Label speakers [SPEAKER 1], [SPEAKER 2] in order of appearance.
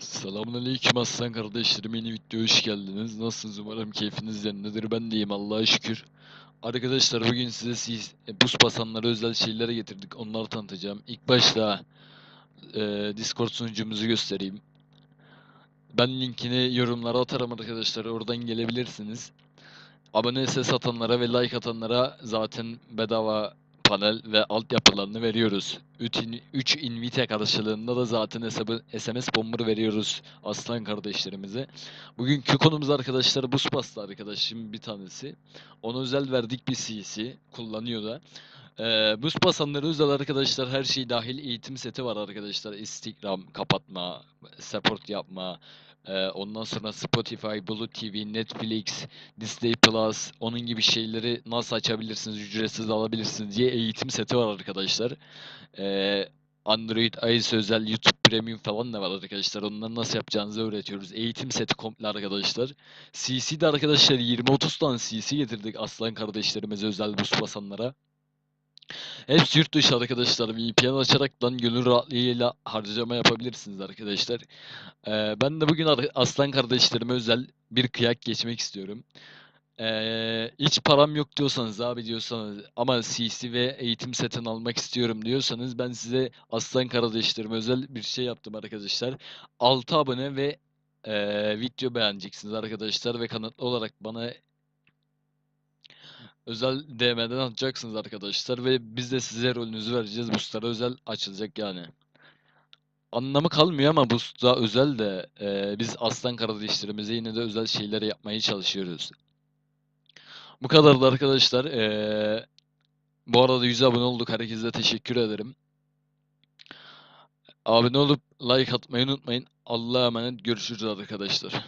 [SPEAKER 1] Selamünaleyküm aslan kardeşlerim yeni videoya hoş geldiniz. Nasılsınız umarım keyfiniz yerindedir. Ben deyim Allah'a şükür. Arkadaşlar bugün size sis- e, buz basanlara özel şeyleri getirdik. Onları tanıtacağım. İlk başta e, Discord sunucumuzu göstereyim. Ben linkini yorumlara atarım arkadaşlar. Oradan gelebilirsiniz. Abone ses atanlara ve like atanlara zaten bedava panel ve altyapılarını veriyoruz. 3 invite karşılığında da zaten hesabı, SMS bomber veriyoruz aslan kardeşlerimize. Bugünkü konumuz arkadaşlar buz pasta arkadaşım bir tanesi. Ona özel verdik bir CC kullanıyor da. Ee, buz basanları özel arkadaşlar her şey dahil eğitim seti var arkadaşlar. Instagram kapatma, support yapma, ee, ondan sonra Spotify, Blue TV, Netflix, Disney Plus, onun gibi şeyleri nasıl açabilirsiniz, ücretsiz alabilirsiniz diye eğitim seti var arkadaşlar. Ee, Android, iOS özel, YouTube Premium falan da var arkadaşlar. Onları nasıl yapacağınızı öğretiyoruz. Eğitim seti komple arkadaşlar. CC de arkadaşlar 20-30 tane CC getirdik aslan kardeşlerimize özel bus basanlara. Hepsi yurt dışı arkadaşlar. VPN açaraktan gönül rahatlığıyla harcama yapabilirsiniz arkadaşlar. Ee, ben de bugün aslan kardeşlerime özel bir kıyak geçmek istiyorum. Ee, hiç param yok diyorsanız abi diyorsanız ama CC ve eğitim setini almak istiyorum diyorsanız ben size aslan kardeşlerime özel bir şey yaptım arkadaşlar. 6 abone ve ee, video beğeneceksiniz arkadaşlar ve kanıtlı olarak bana özel DM'den atacaksınız arkadaşlar ve biz de size rolünüzü vereceğiz. Boostlara özel açılacak yani. Anlamı kalmıyor ama Boost'a özel de ee, biz aslan kardeşlerimize yine de özel şeyler yapmaya çalışıyoruz. Bu kadardı arkadaşlar. Ee, bu arada 100 abone olduk. Herkese teşekkür ederim. Abone olup like atmayı unutmayın. Allah'a emanet. Görüşürüz arkadaşlar.